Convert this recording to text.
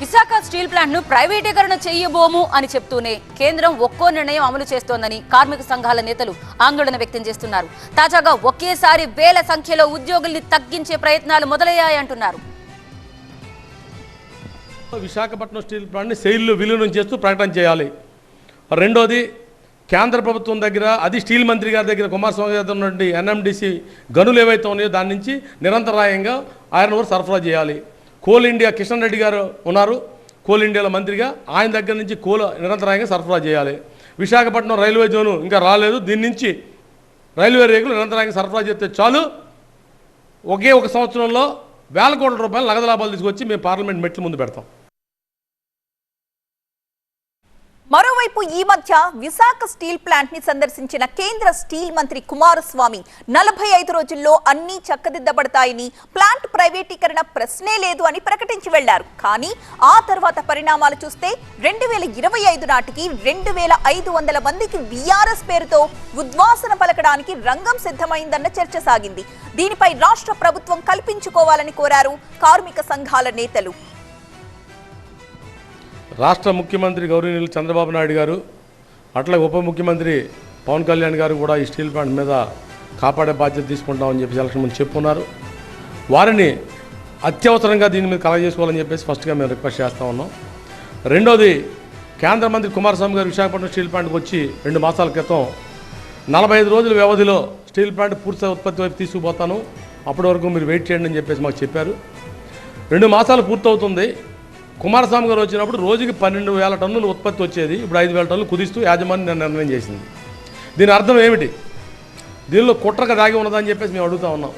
Visakha steel ప్లాంట్ను ప్రైవేటీకరణ చేయబోము అని చెప్తూనే కేంద్రం ఒక్కో నిర్ణయం అమలు చేస్తోందని కార్మిక సంఘాల నేతలు ఆందోళన వ్యక్తం చేస్తున్నారు. తాజాగా ఒకేసారి వేల సంఖ్యలో ఉద్యోగుల్ని తగ్గించే ప్రయత్నాలు మొదలయ్యాయంటున్నారు. విశాఖపట్నం స్టీల్ ప్లాంట్ని శైలిలో విలీనం చేస్తూ ప్రకటన చేయాలి. రెండోది కేంద్ర ప్రభుత్వం దగ్గర అది స్టీల్ మంత్రి గారి దగ్గర కుమారస్వామి గారి ఉన్నటువంటి ఎన్ఎండిసి గనులు ఏవైతే ఉన్నాయో దాని నుంచి నిరంతరాయంగా ఐరన్ ఓర్ సరఫరా చేయాలి. కోల్ ఇండియా కిషన్ రెడ్డి గారు ఉన్నారు. కోల్ ఇండియాలో మంత్రిగా. ఆయన దగ్గర నుంచి కోల్ నిరంతరాయంగా సరఫరా చేయాలి. విశాఖపట్నం రైల్వే జోను ఇంకా రాలేదు. దీని నుంచి రైల్వే రేకులు నిరంతరాయంగా సరఫరా చేస్తే చాలు. ఒకే ఒక సంవత్సరంలో వేల కోట్ల రూపాయలు నగదు లాభాలు తీసుకొచ్చి మేము పార్లమెంట్ మెట్ల ముందు పెడతాం. మరోవైపు ఈ మధ్య విశాఖ స్టీల్ ప్లాంట్ని సందర్శించిన కేంద్ర స్టీల్ మంత్రి కుమారస్వామి నలభై ఐదు రోజుల్లో అన్ని చక్కదిద్దబడతాయని ప్లాంట్ ప్రైవేటీకరణ ప్రశ్నే లేదు అని ప్రకటించి వెళ్ళారు. కానీ ఆ తర్వాత పరిణామాలు చూస్తే రెండు వేల ఇరవై ఐదు నాటికి రెండు వేల ఐదు వందల మందికి విఆర్ఎస్ పేరుతో ఉద్వాసన పలకడానికి రంగం సిద్ధమైందన్న చర్చ సాగింది. దీనిపై రాష్ట్ర ప్రభుత్వం కల్పించుకోవాలని కోరారు కార్మిక సంఘాల నేతలు. రాష్ట్ర ముఖ్యమంత్రి గౌరవనీయులు చంద్రబాబు నాయుడు గారు అట్లాగే ఉప ముఖ్యమంత్రి పవన్ కళ్యాణ్ గారు కూడా ఈ స్టీల్ ప్లాంట్ మీద కాపాడే బాధ్యత తీసుకుంటామని చెప్పి ఎలక్షన్ ముందు చెప్పున్నారు. వారిని అత్యవసరంగా దీని మీద కలగజేసుకోవాలని చెప్పేసి ఫస్ట్గా మేము రిక్వెస్ట్ చేస్తూ ఉన్నాం. రెండోది కేంద్ర మంత్రి కుమారస్వామి గారు విశాఖపట్నం స్టీల్ ప్లాంట్కి వచ్చి రెండు మాసాల క్రితం నలభై ఐదు రోజుల వ్యవధిలో స్టీల్ ప్లాంట్ పూర్తి ఉత్పత్తి వైపు తీసుకుపోతాను. అప్పటి వరకు మీరు వెయిట్ చేయండి అని చెప్పేసి మాకు చెప్పారు. రెండు మాసాలు పూర్తవుతుంది. కుమారస్వామి గారు వచ్చినప్పుడు రోజుకి పన్నెండు వేల టన్నులు ఉత్పత్తి వచ్చేది. ఇప్పుడు ఐదు వేల టన్నులు కుదిస్తూ యాజమాన్యం నిర్ణయం చేసింది. దీని అర్థం ఏమిటి? దీనిలో కుట్రగా దాగి ఉన్నదని చెప్పేసి మేము అడుగుతా ఉన్నాం.